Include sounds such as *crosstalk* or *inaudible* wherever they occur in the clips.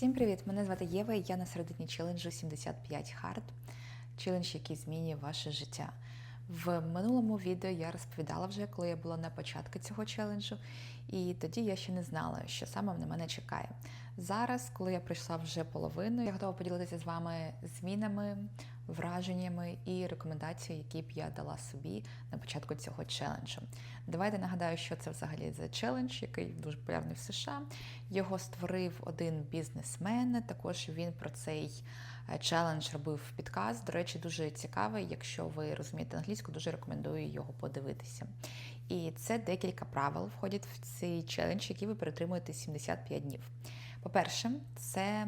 Всім привіт! Мене звати Єва, і я на середині челенджу 75 Hard. Челендж, який змінює ваше життя. В минулому відео я розповідала вже, коли я була на початку цього челенджу, і тоді я ще не знала, що саме на мене чекає. Зараз, коли я пройшла вже половину, я готова поділитися з вами змінами, враженнями і рекомендаціями, які б я дала собі на початку цього челенджу. Давайте нагадаю, що це взагалі за челендж, який дуже популярний в США. Його створив один бізнесмен. Також він про цей е, челендж робив підказ. До речі, дуже цікавий. Якщо ви розумієте англійську, дуже рекомендую його подивитися. І це декілька правил входять в цей челендж, який ви перетримуєте 75 днів. По-перше, це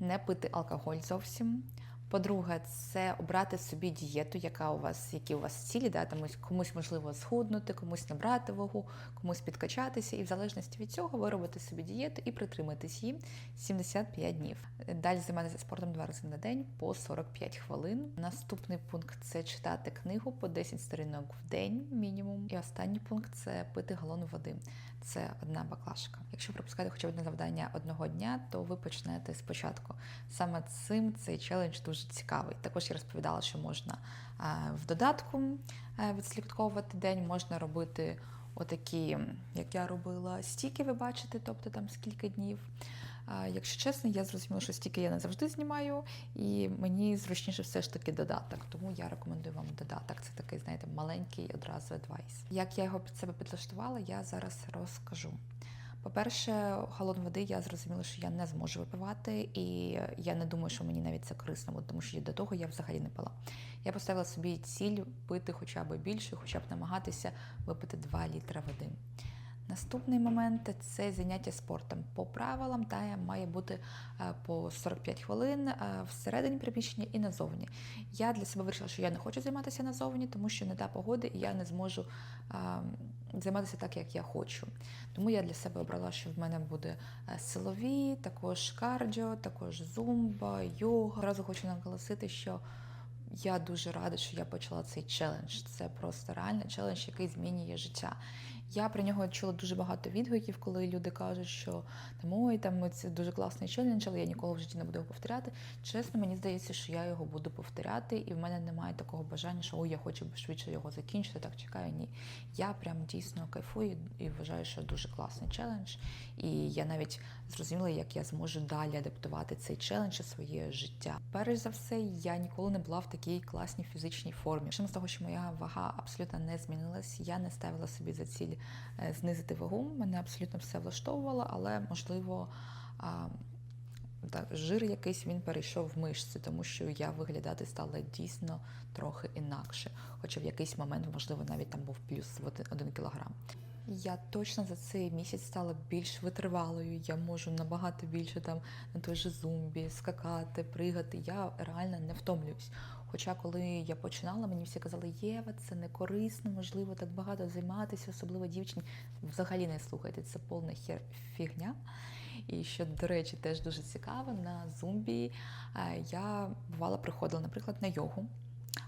не пити алкоголь зовсім. По-друге, це обрати собі дієту, яка у вас, які у вас цілі, да, там комусь можливо схуднути, комусь набрати вагу, комусь підкачатися, і в залежності від цього ви робите собі дієту і притримуєтесь її 75 днів. Далі займатися спортом два рази на день по 45 хвилин. Наступний пункт це читати книгу по 10 сторінок в день мінімум. І останній пункт це пити галон води. Це одна баклажка. Якщо пропускати хоча б одне завдання одного дня, то ви почнете спочатку. Саме цим цей челендж дуже цікавий. Також я розповідала, що можна в додатку відслідковувати день, можна робити отакі, як я робила, стіки, ви бачите, тобто там скільки днів. Якщо чесно, я зрозуміла, що стільки я не завжди знімаю, і мені зручніше все ж таки додаток. Тому я рекомендую вам додаток. Це такий, знаєте, маленький одразу адвайс. Як я його під себе підлаштувала, я зараз розкажу. По-перше, холодну води я зрозуміла, що я не зможу випивати, і я не думаю, що мені навіть це корисно, тому що до того я взагалі не пила. Я поставила собі ціль пити хоча б більше, хоча б намагатися випити 2 літра води. Наступний момент це заняття спортом. По правилам та має бути по 45 хвилин всередині приміщення і назовні. Я для себе вирішила, що я не хочу займатися назовні, тому що не та погода, і я не зможу займатися так, як я хочу. Тому я для себе обрала, що в мене буде силові, також кардіо, також зумба, йога. Одразу хочу наголосити, що я дуже рада, що я почала цей челендж. Це просто реальний челендж, який змінює життя. Я про нього чула дуже багато відгуків, коли люди кажуть, що там ой, там це дуже класний челендж, але я ніколи в житті не буду його повторяти. Чесно, мені здається, що я його буду повторяти, і в мене немає такого бажання, що ой, я хочу швидше його закінчити. Так чекаю. Ні. Я прям дійсно кайфую і вважаю, що дуже класний челендж. І я навіть зрозуміла, як я зможу далі адаптувати цей челендж у своє життя. Перш за все, я ніколи не була в такій класній фізичній формі. Чим з того, що моя вага абсолютно не змінилась, я не ставила собі за ціль знизити вагу. Мене абсолютно все влаштовувало, але можливо. Так, жир якийсь він перейшов в мишці, тому що я виглядати стала дійсно трохи інакше. Хоча в якийсь момент, можливо, навіть там був плюс один кілограм. Я точно за цей місяць стала більш витривалою. Я можу набагато більше там на той же зумбі скакати, пригати. Я реально не втомлююсь. Хоча, коли я починала, мені всі казали, Єва, це не корисно, можливо, так багато займатися, особливо дівчині. Взагалі не слухайте, це повна хер фігня. І що, до речі, теж дуже цікаво, на зумбі я бувала приходила, наприклад, на йогу.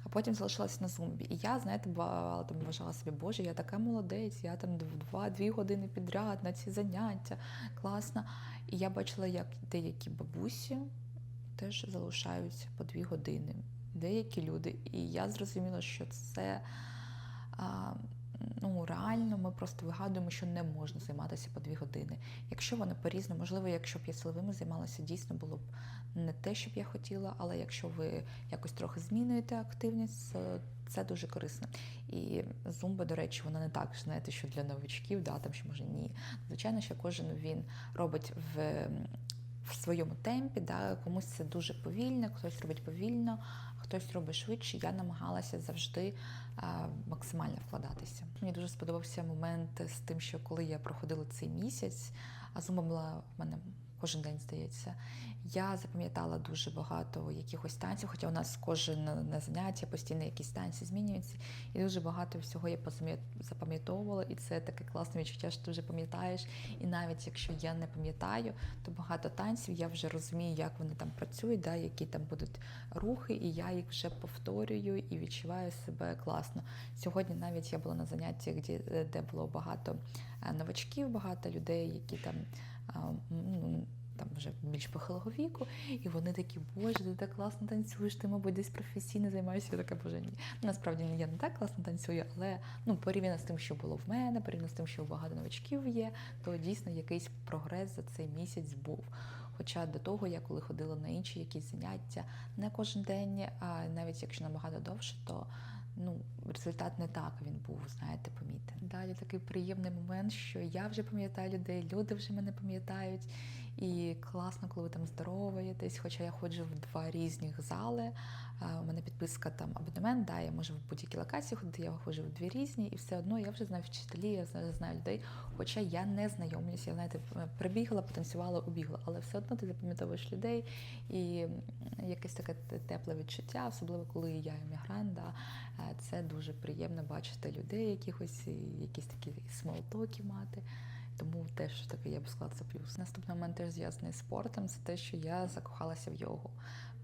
А потім залишилася на зумбі. І я, знаєте, бувала там вважала собі, боже, я така молодець, я там два-дві години підряд на ці заняття, класно. І я бачила, як деякі бабусі теж залишаються по дві години. Деякі люди. І я зрозуміла, що це а, ну, реально ми просто вигадуємо, що не можна займатися по дві години. Якщо вони по-різному, можливо, якщо б я силовими займалася, дійсно було б не те, що б я хотіла, але якщо ви якось трохи змінюєте активність, це дуже корисно. І зумба, до речі, вона не так, знаєте, що для новичків, да, там що може ні. Звичайно, що кожен він робить в. В своєму темпі, да, комусь це дуже повільно, хтось робить повільно, хтось робить швидше. Я намагалася завжди максимально вкладатися. Мені дуже сподобався момент з тим, що коли я проходила цей місяць, а зума була в мене кожен день здається. Я запам'ятала дуже багато якихось танців, хоча у нас кожен на заняття постійно якісь танці змінюються, і дуже багато всього я запам'ятовувала, і це таке класне відчуття, що ти вже пам'ятаєш. І навіть якщо я не пам'ятаю, то багато танців я вже розумію, як вони там працюють, да, які там будуть рухи, і я їх вже повторюю і відчуваю себе класно. Сьогодні навіть я була на занятті, де було багато новачків, багато людей, які там ну, там вже більш похилого віку, і вони такі, боже, ти так класно танцюєш, ти, мабуть, десь професійно займаєшся. Я така, боже, ні. Насправді я не так класно танцюю, але ну, порівняно з тим, що було в мене, порівняно з тим, що багато новачків є, то дійсно якийсь прогрес за цей місяць був. Хоча до того я коли ходила на інші якісь заняття не кожен день, а навіть якщо набагато довше, то ну, результат не так він був, знаєте, помітен. Далі такий приємний момент, що я вже пам'ятаю людей, люди вже мене пам'ятають. І класно, коли ви там здороваєтесь, хоча я ходжу в два різних зали. У мене підписка там абонемент, да, я можу в будь-якій локації ходити, я ходжу в дві різні, і все одно я вже знаю вчителі, я знаю, знаю людей. Хоча я не знайомлюся, я знаєте, прибігла, потанцювала, убігла, але все одно ти запам'ятовуєш людей і якесь таке тепле відчуття, особливо коли я емігрант. Да, це дуже приємно бачити людей, якихось, якісь такі смолтоки мати. Тому теж таке я б сказала, це плюс. Наступний момент теж зв'язаний з спортом, це те, що я закохалася в йогу.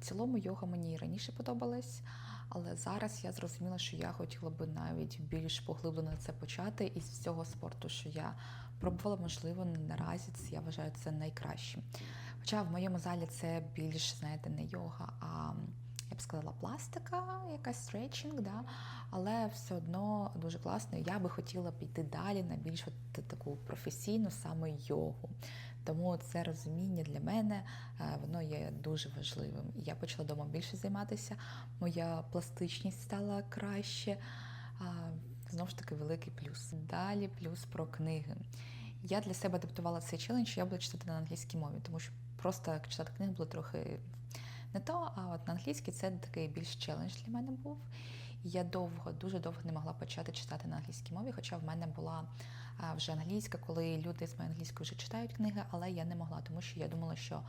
В цілому йога мені і раніше подобалась, але зараз я зрозуміла, що я хотіла би навіть більш поглиблено це почати із всього спорту, що я пробувала, можливо, наразі це я вважаю це найкращим. Хоча в моєму залі це більш, знаєте, не йога, а б сказала, пластика, якась стретчинг, да? але все одно дуже класно. Я би хотіла піти далі на більш от таку професійну саме йогу. Тому це розуміння для мене е, воно є дуже важливим. Я почала вдома більше займатися, моя пластичність стала краще. Знову ж таки, великий плюс. Далі плюс про книги. Я для себе адаптувала цей челендж, я буду читати на англійській мові, тому що просто читати книги було трохи не то, а от на англійській це такий більш челендж для мене був. Я довго, дуже довго не могла почати читати на англійській мові, хоча в мене була вже англійська, коли люди з моєю англійською вже читають книги, але я не могла, тому що я думала, що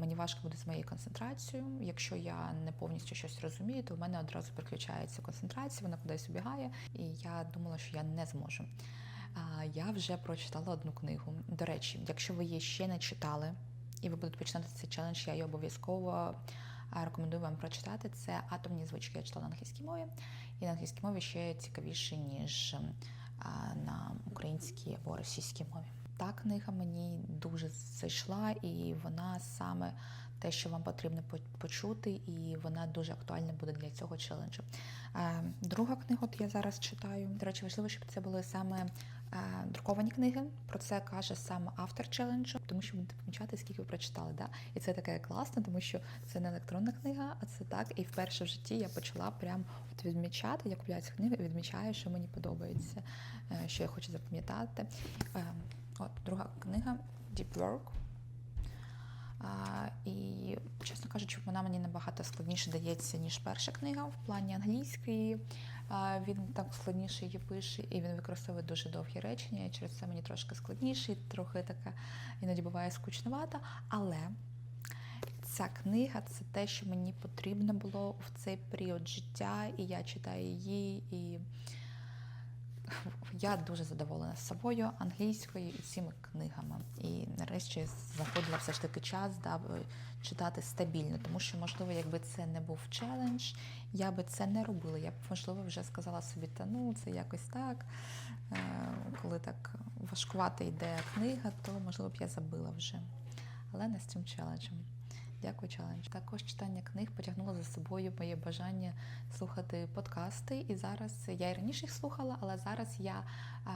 мені важко буде з моєю концентрацією. Якщо я не повністю щось розумію, то в мене одразу переключається концентрація, вона кудись убігає, і я думала, що я не зможу. Я вже прочитала одну книгу. До речі, якщо ви її ще не читали, і ви будете починати цей челендж, я її обов'язково рекомендую вам прочитати. Це атомні звички. Я читала на англійській мові, і на англійській мові ще цікавіше, ніж на українській або російській мові. Та книга мені дуже зайшла, і вона саме те, що вам потрібно почути, і вона дуже актуальна буде для цього челенджу. Е, Друга книга, от я зараз читаю. До речі, важливо, щоб це були саме друковані книги. Про це каже сам автор челенджу, тому що будете помічати, скільки ви прочитали. Да? І це таке класно, тому що це не електронна книга, а це так. І вперше в житті я почала прям от відмічати. Я купляю ці книги і відмічаю, що мені подобається, е, що я хочу запам'ятати. Е, От друга книга Deep Work. І, чесно кажучи, вона мені набагато складніше дається, ніж перша книга в плані англійської. Він так складніше її пише, і він використовує дуже довгі речення. І через це мені трошки складніше, і трохи така іноді буває скучновата. Але ця книга це те, що мені потрібно було в цей період життя, і я читаю її. і *laughs* я дуже задоволена собою, англійською і цими книгами. І нарешті знаходила все ж таки час да, читати стабільно, тому що, можливо, якби це не був челендж, я би це не робила. Я б, можливо, вже сказала собі, та ну це якось так. Е, Коли так важкувата йде книга, то можливо б я забила вже. Але не з цим челенджем. Дякую, челендж. Також читання книг потягнуло за собою моє бажання слухати подкасти. І зараз я і раніше їх слухала, але зараз я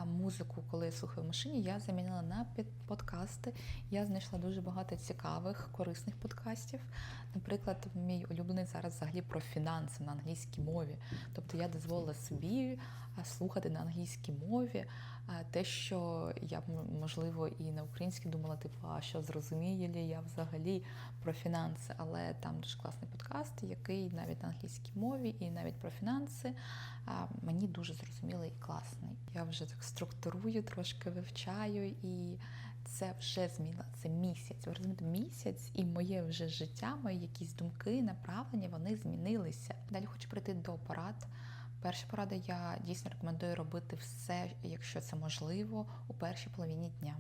музику, коли я слухаю в машині, я замінила на подкасти. Я знайшла дуже багато цікавих, корисних подкастів. Наприклад, мій улюблений зараз взагалі про фінанси на англійській мові. Тобто я дозволила собі слухати на англійській мові те, що я можливо і на українській думала, типу, а що зрозуміє лі я взагалі про фінанси, але там дуже класний подкаст, який навіть на англійській мові і навіть про фінанси мені дуже зрозумілий і класний. Я вже так структурую, трошки вивчаю, і це вже зміна. Це місяць. Ви розумієте, місяць і моє вже життя, мої якісь думки, направлення, вони змінилися. Далі хочу прийти до порад. Перша порада, я дійсно рекомендую робити все, якщо це можливо, у першій половині дня.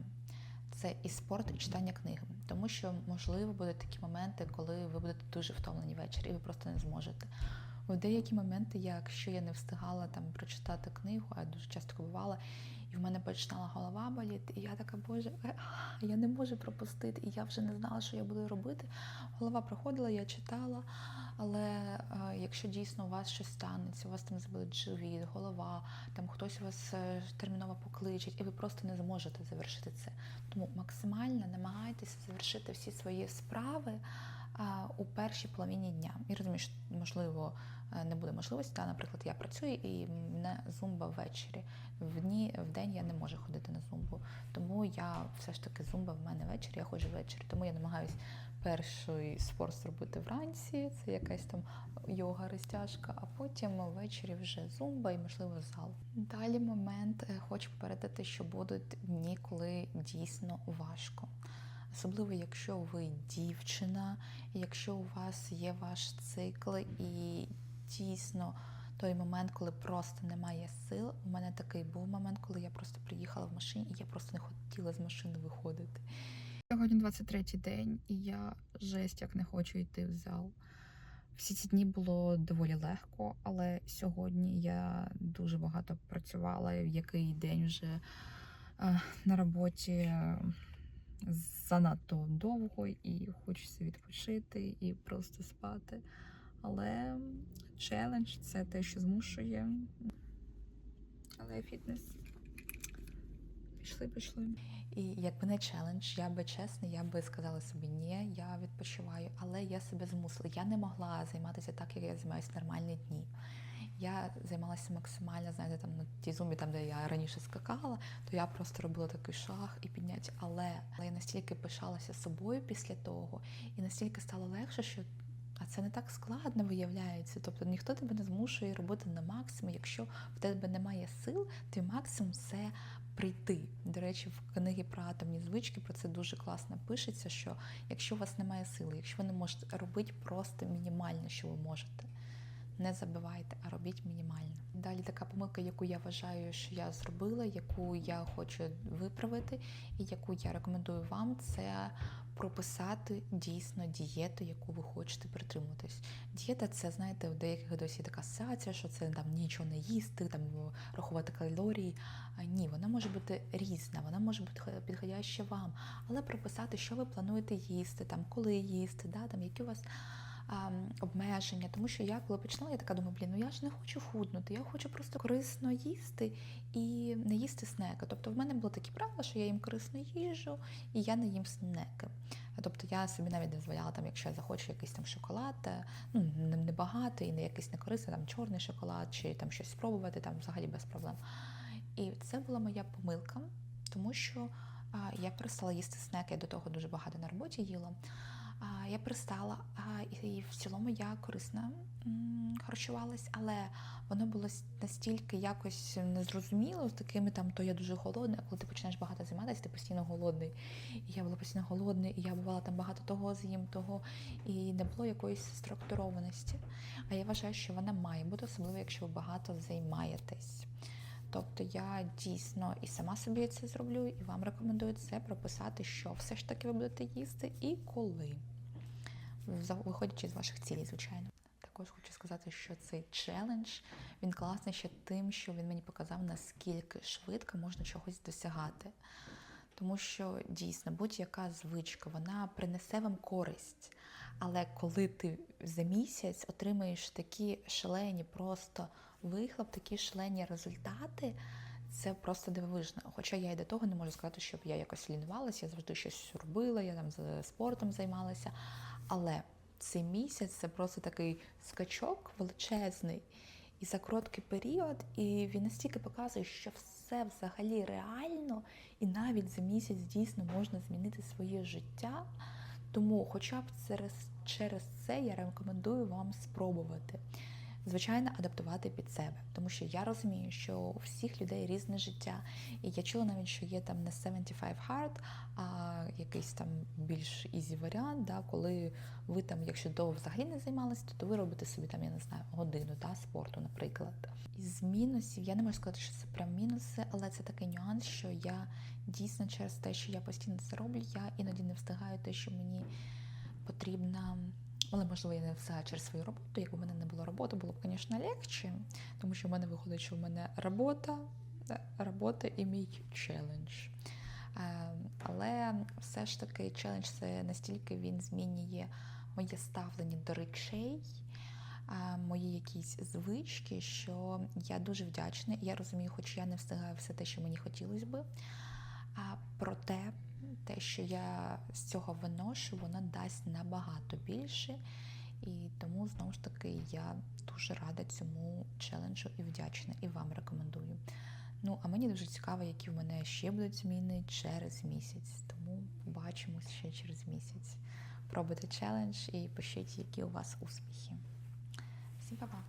Це і спорт, і читання книги. Тому що, можливо, будуть такі моменти, коли ви будете дуже втомлені ввечері, і ви просто не зможете. В деякі моменти, якщо я не встигала там прочитати книгу, а я дуже часто бувала, в мене починала голова боліти. І я така, боже, е, *laughs* я не можу пропустити. І я вже не знала, що я буду робити. Голова проходила, я читала. Але е, якщо дійсно у вас щось станеться, у вас там заболить живіт, голова, там хтось вас е, терміново покличить, і ви просто не зможете завершити це. Тому максимально намагайтеся завершити всі свої справи у першій половині дня. І розумію, що можливо е, не буде можливості. Да? Наприклад, я працюю і мене зумба ввечері. В дні в день я не можу ходити на зумбу. Тому я все ж таки зумба в мене ввечері, я ходжу ввечері. Тому я намагаюся перший спорт зробити вранці, це якась там йога, розтяжка, а потім ввечері вже зумба і можливо зал. Далі момент е, хочу попередити, що будуть дні, коли дійсно важко. Особливо, якщо ви дівчина, якщо у вас є ваш цикл, і дійсно той момент, коли просто немає сил. У мене такий був момент, коли я просто приїхала в машині, і я просто не хотіла з машини виходити. Сьогодні 23-й день, і я жесть як не хочу йти в зал. Всі ці дні було доволі легко, але сьогодні я дуже багато працювала, в який день вже е, на роботі занадто довго і хочеться відпочити і просто спати. Але челендж це те, що змушує. Але фітнес. Пішли, пішли. І якби не челендж, я би чесно, я би сказала собі, ні, я відпочиваю, але я себе змусила. Я не могла займатися так, як я займаюся нормальні дні. Я займалася максимально, знаєте, там на тій зумі, там де я раніше скакала, то я просто робила такий шаг і підняття. Але, але я настільки пишалася собою після того, і настільки стало легше, що а це не так складно виявляється. Тобто ніхто тебе не змушує робити на максимум. Якщо в тебе немає сил, твій максимум це прийти. До речі, в книгі про атомні звички про це дуже класно пишеться, що якщо у вас немає сили, якщо ви не можете робити просто мінімально, що ви можете. Не забивайте, а робіть мінімально. Далі така помилка, яку я вважаю, що я зробила, яку я хочу виправити, і яку я рекомендую вам, це прописати дійсно дієту, яку ви хочете притримуватись. Дієта це, знаєте, у деяких досі така асоціація, що це там нічого не їсти, там рахувати калорії. Ні, вона може бути різна, вона може бути підходяща вам, але прописати, що ви плануєте їсти, там коли їсти, да, там які у вас обмеження. Тому що я коли почала, я така думаю, блін, ну я ж не хочу худнути, я хочу просто корисно їсти і не їсти снеки. Тобто в мене було такі правила, що я їм корисну їжу і я не їм снеки. Тобто я собі навіть дозволяла, там, якщо я захочу якийсь там шоколад, ну не багато і не якийсь некорисний, там чорний шоколад, чи там щось спробувати, там взагалі без проблем. І це була моя помилка, тому що а, я перестала їсти снеки, я до того дуже багато на роботі їла. Я перестала, і в цілому я корисно м, харчувалась, але воно було настільки якось незрозуміло, з такими там, то я дуже голодна, а коли ти починаєш багато займатися, ти постійно голодний. І я була постійно голодна, і я бувала там багато того з'їм, того, і не було якоїсь структурованості. А я вважаю, що вона має бути, особливо, якщо ви багато займаєтесь. Тобто я дійсно і сама собі це зроблю, і вам рекомендую це прописати, що все ж таки ви будете їсти і коли, виходячи з ваших цілей, звичайно. Також хочу сказати, що цей челендж він класний ще тим, що він мені показав, наскільки швидко можна чогось досягати. Тому що дійсно будь-яка звичка вона принесе вам користь. Але коли ти за місяць отримаєш такі шалені просто вихлоп, такі шалені результати, це просто дивовижно. Хоча я і до того не можу сказати, щоб я якось лінувалася, я завжди щось робила, я там спортом займалася. Але цей місяць це просто такий скачок величезний і за короткий період, і він настільки показує, що все взагалі реально, і навіть за місяць дійсно можна змінити своє життя. Тому, хоча б через, через це я рекомендую вам спробувати. Звичайно, адаптувати під себе, тому що я розумію, що у всіх людей різне життя. І я чула навіть, що є там не 75 hard, а якийсь там більш ізі варіант, да, коли ви там, якщо довго взагалі не займалися, то ви робите собі там, я не знаю, годину да, спорту, наприклад. Із мінусів я не можу сказати, що це прям мінуси, але це такий нюанс, що я дійсно через те, що я постійно це роблю, я іноді не встигаю те, що мені потрібно. Але, можливо, я не все через свою роботу. Якби в мене не було роботи, було б, звісно, легше, тому що в мене виходить, що в мене робота, робота і мій челендж. Е, Але все ж таки челендж це настільки він змінює моє ставлення до речей, е, мої якісь звички, що я дуже вдячна. Я розумію, хоч я не встигаю все те, що мені хотілося би. Проте, те, що я з цього виношу, воно дасть набагато більше. І тому знову ж таки я дуже рада цьому челенджу і вдячна, і вам рекомендую. Ну, а мені дуже цікаво, які в мене ще будуть зміни через місяць. Тому побачимось ще через місяць. Пробуйте челендж і пишіть, які у вас успіхи. Всім па-па!